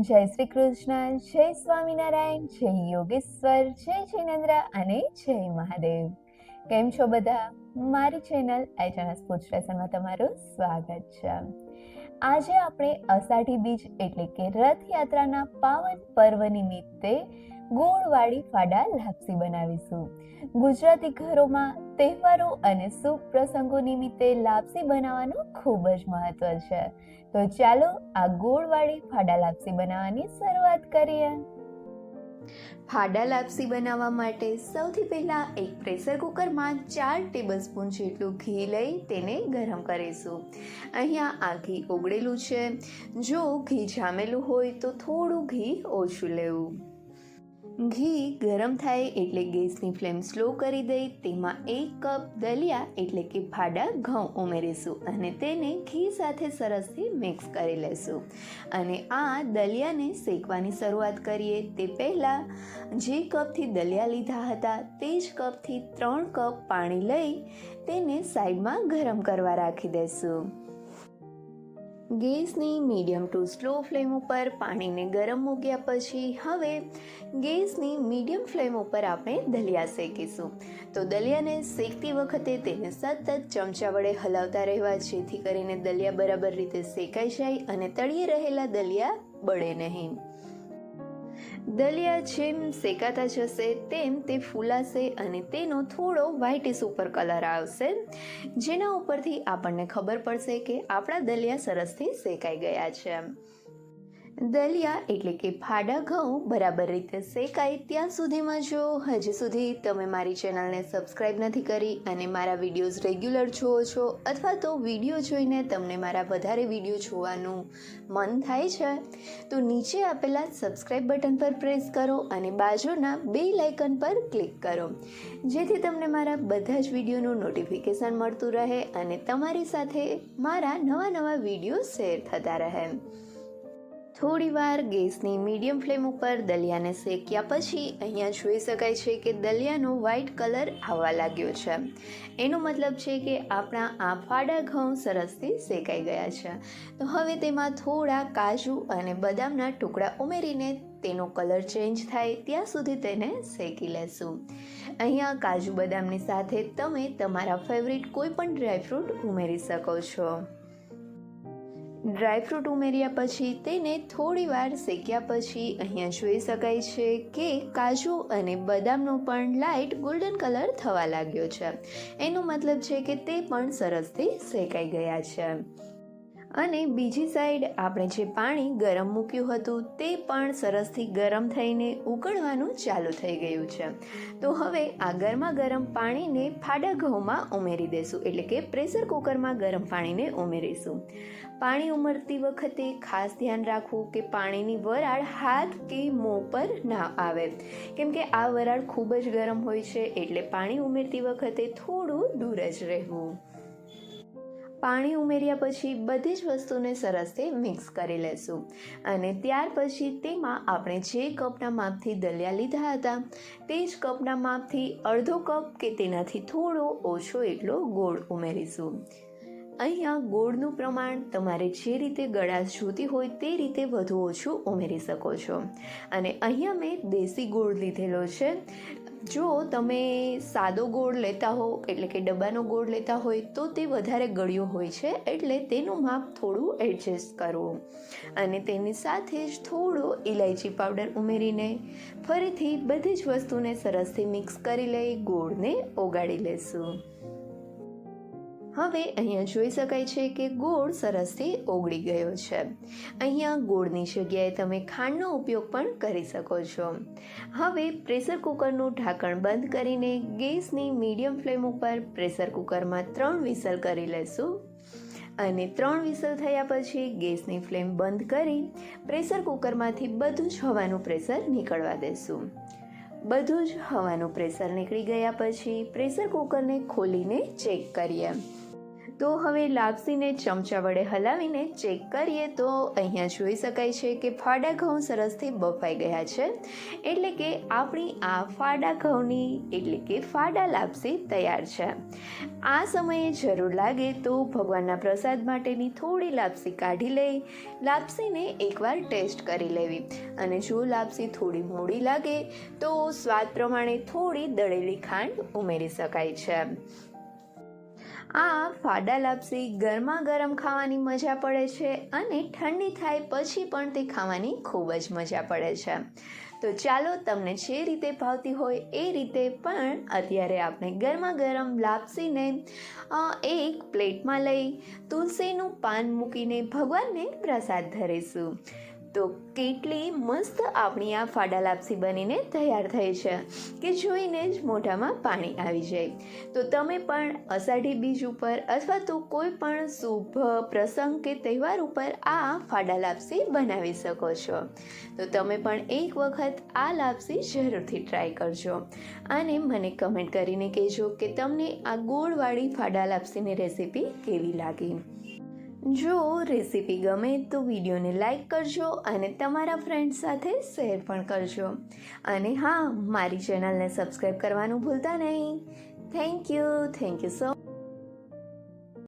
જય શ્રી કૃષ્ણ, જય સ્વામિનારાયણ, જય યોગેશ્વર, જય જૈનેન્દ્ર અને જય મહાદેવ. કેમ છો બધા? મારી ચેનલ એચએનએસ ફૂડ સ્ટેશનમાં તમારું સ્વાગત છે. આજે આપણે અષાઢી બીજ એટલે કે રથયાત્રાના પાવન પર્વ નિમિત્તે ગોળવાળી ફાડા લાપસી બનાવીશું. ગુજરાતી ઘરોમાં તહેવારો અને શુભ પ્રસંગો નિમિત્તે લાપસી બનાવવાનું ખૂબ જ મહત્વ છે. તો ચાલો આ ગોળવાળી ફાડા લાપસી બનાવવાની શરૂઆત કરીએ. ફાડા લાપસી બનાવવા માટે સૌથી પહેલાં એક પ્રેશર કુકરમાં ચાર ટેબલસ્પૂન જેટલું ઘી લઈ તેને ગરમ કરીશું. અહીંયા આ ઘી ઓગળેલું છે. જો ઘી જામેલું હોય તો થોડું ઘી ઓછું લેવું. ઘી ગરમ થાય એટલે ગેસની ફ્લેમ સ્લો કરી દઈ, તેમાં એક કપ દલિયા એટલે કે ફાડા ઘઉં ઉમેરીશું અને તેને ઘી સાથે સરસથી મિક્સ કરી લેશું. અને આ દલિયાને શેકવાની શરૂઆત કરીએ. તે પહેલાં જે કપથી દલિયા લીધા હતા, તે જ કપથી ત્રણ કપ પાણી લઈ તેને સાઈડમાં ગરમ કરવા રાખી દેશું. ગેસની મીડિયમ ટુ સ્લો ફ્લેમ ઉપર પાણીને ગરમ મૂક્યા પછી હવે ગેસની મીડિયમ ફ્લેમ ઉપર આપણે દલિયા શેકીશું. તો દલિયાને શેકતી વખતે તેને સતત ચમચા વડે હલાવતા રહેવા, જેથી કરીને દલિયા બરાબર રીતે શેકાઈ જાય અને તળિયે રહેલા દલિયા બળે નહીં. દલિયા જેમ શેકાતા જશે, તેમ તે ફૂલાશે અને તેનો થોડો વ્હાઇટિશ ઉપર કલર આવશે. જેના ઉપરથી આપણને ખબર પડશે કે આપણા દલિયા સરસથી શેકાઈ ગયા છે. દલિયા એટલે કે ફાડા ઘઉં બરાબર રીતે શેકાય ત્યાં સુધીમાં જો હજી સુધી તમે મારી ચેનલને સબસ્ક્રાઈબ નથી કરી અને મારા વિડીયોઝ રેગ્યુલર જુઓ છો અથવા તો વીડિયો જોઈને તમને મારા વધારે વીડિયો જોવાનું મન થાય છે, તો નીચે આપેલા સબસ્ક્રાઈબ બટન પર પ્રેસ કરો અને બાજુના બે લાઇકન પર ક્લિક કરો. જેથી તમને મારા બધા જ વિડીયોનું નોટિફિકેશન મળતું રહે અને તમારી સાથે મારા નવા નવા વીડિયો શેર થતા રહે. થોડીવાર ગેસની મીડિયમ ફ્લેમ ઉપર દલિયાને શેક્યા પછી અહીંયા જોઈ શકાય છે કે દલિયાનો વ્હાઇટ કલર આવવા લાગ્યો છે. એનો મતલબ છે કે આપણા આ ફાડા ઘઉં સરસથી શેકાઈ ગયા છે. તો હવે તેમાં થોડા કાજુ અને બદામના ટુકડા ઉમેરીને તેનો કલર ચેન્જ થાય, ત્યાં સુધી તેને શેકી લેશું. અહીંયા કાજુ બદામની સાથે તમે તમારા ફેવરિટ કોઈ પણ ડ્રાયફ્રૂટ ઉમેરી શકો છો. ડ્રાયફ્રૂટ ઉમેર્યા પછી તેને થોડી વાર શેક્યા પછી અહીંયા જોઈ શકાય છે કે કાજુ અને બદામનો પણ લાઇટ ગોલ્ડન કલર થવા લાગ્યો છે. એનો મતલબ છે કે તે પણ સરસથી શેકાઈ ગયા છે. અને બીજી સાઈડ આપણે જે પાણી ગરમ મૂક્યું હતું તે પણ સરસથી ગરમ થઈને ઉકળવાનું ચાલુ થઈ ગયું છે. તો હવે આ ગરમા ગરમ પાણીને ફાડા ઘઉંમાં ઉમેરી દેશું, એટલે કે પ્રેશર કુકરમાં ગરમ પાણીને ઉમેરીશું. પાણી ઉમરતી વખતે ખાસ ધ્યાન રાખવું કે પાણીની વરાળ હાથ કે મોં પર ના આવે. કેમ કે આ વરાળ ખૂબ જ ગરમ હોય છે, એટલે પાણી ઉમેરતી વખતે થોડું દૂર જ રહેવું. પાણી ઉમેર્યા પછી બધી જ વસ્તુને સરસથી મિક્સ કરી લેશું. અને ત્યાર પછી તેમાં આપણે જે કપના માપથી દલિયા લીધા હતા, તે જ કપના માપથી અડધો કપ કે તેનાથી થોડો ઓછો એટલો ગોળ ઉમેરીશું. અહીંયા ગોળનું પ્રમાણ તમારે જે રીતે ગળાશ જોતી હોય તે રીતે વધુ ઓછું ઉમેરી શકો છો. અને અહીંયા મેં દેશી ગોળ લીધેલો છે. જો તમે સાદો ગોળ લેતા હો, એટલે કે ડબ્બાનો ગોળ લેતા હોય, તો તે વધારે ગળ્યો હોય છે, એટલે તેનું માપ થોડું એડજસ્ટ કરવું અને તેની સાથે જ થોડો ઇલાયચી પાવડર ઉમેરીને ફરીથી બધી જ વસ્તુને સરસથી મિક્સ કરી લઈ ગોળને ઓગાળી લેશું. હવે અહીંયા જોઈ શકાય છે કે ગોળ સરસથી ઓગળી ગયો છે. અહીંયા ગોળની જગ્યાએ તમે ખાંડનો ઉપયોગ પણ કરી શકો છો. હવે પ્રેશર કુકરનું ઢાંકણ બંધ કરીને ગેસની મીડિયમ ફ્લેમ ઉપર પ્રેશર કુકરમાં ત્રણ વિસલ કરી લેશું. અને ત્રણ વિસલ થયા પછી ગેસની ફ્લેમ બંધ કરી પ્રેશર કુકરમાંથી બધું જ હવાનું પ્રેશર નીકળવા દેશું. બધું જ હવાનું પ્રેશર નીકળી ગયા પછી પ્રેશર કુકરને ખોલીને ચેક કરીએ. તો હવે લાપસીને ચમચા વડે હલાવીને ચેક કરીએ તો અહીંયા જોઈ શકાય છે કે ફાડા ઘઉં સરસથી બફાઈ ગયા છે. એટલે કે આપણી આ ફાડા ઘઉંની, એટલે કે ફાડા લાપસી તૈયાર છે. આ સમયે જરૂર લાગે તો ભગવાનના પ્રસાદ માટેની થોડી લાપસી કાઢી લઈ, લાપસીને એકવાર ટેસ્ટ કરી લેવી. અને જો લાપસી થોડી મોડી લાગે, તો સ્વાદ પ્રમાણે થોડી દળેલી ખાંડ ઉમેરી શકાય છે. આ ફાડા લાપસી ગરમા ગરમ ખાવાની મજા પડે છે અને ઠંડી થાય પછી પણ તે ખાવાની ખૂબ જ મજા પડે છે. તો ચાલો તમને જે રીતે ભાવતી હોય એ રીતે પણ અત્યારે આપણે ગરમા ગરમ લાપસીને એક પ્લેટમાં લઈ તુલસીનું પાન મૂકીને ભગવાનને પ્રસાદ ધરીશું. તો કેટલી મસ્ત આપણી આ ફાડા લાપસી બનીને તૈયાર થઈ છે કે જોઈને જ મોઢામાં પાણી આવી જાય. તો તમે પણ અષાઢી બીજ ઉપર અથવા તો કોઈ પણ શુભ પ્રસંગ કે તહેવાર ઉપર આ ફાડા લાપસી બનાવી શકો છો. તો તમે પણ એક વખત આ લાપસી જરૂરથી ટ્રાય કરજો. અને મને કમેન્ટ કરીને કહેજો કે તમને આ ગોળવાળી ફાડા લાપસીની રેસીપી કેવી લાગી? જો રેસીપી ગમે તો વિડીયોને લાઈક કરજો અને તમારા ફ્રેન્ડ્સ સાથે શેર પણ કરજો. અને હા, મારી ચેનલને સબસ્ક્રાઈબ કરવાનું ભૂલતા નહીં. Thank you thank you so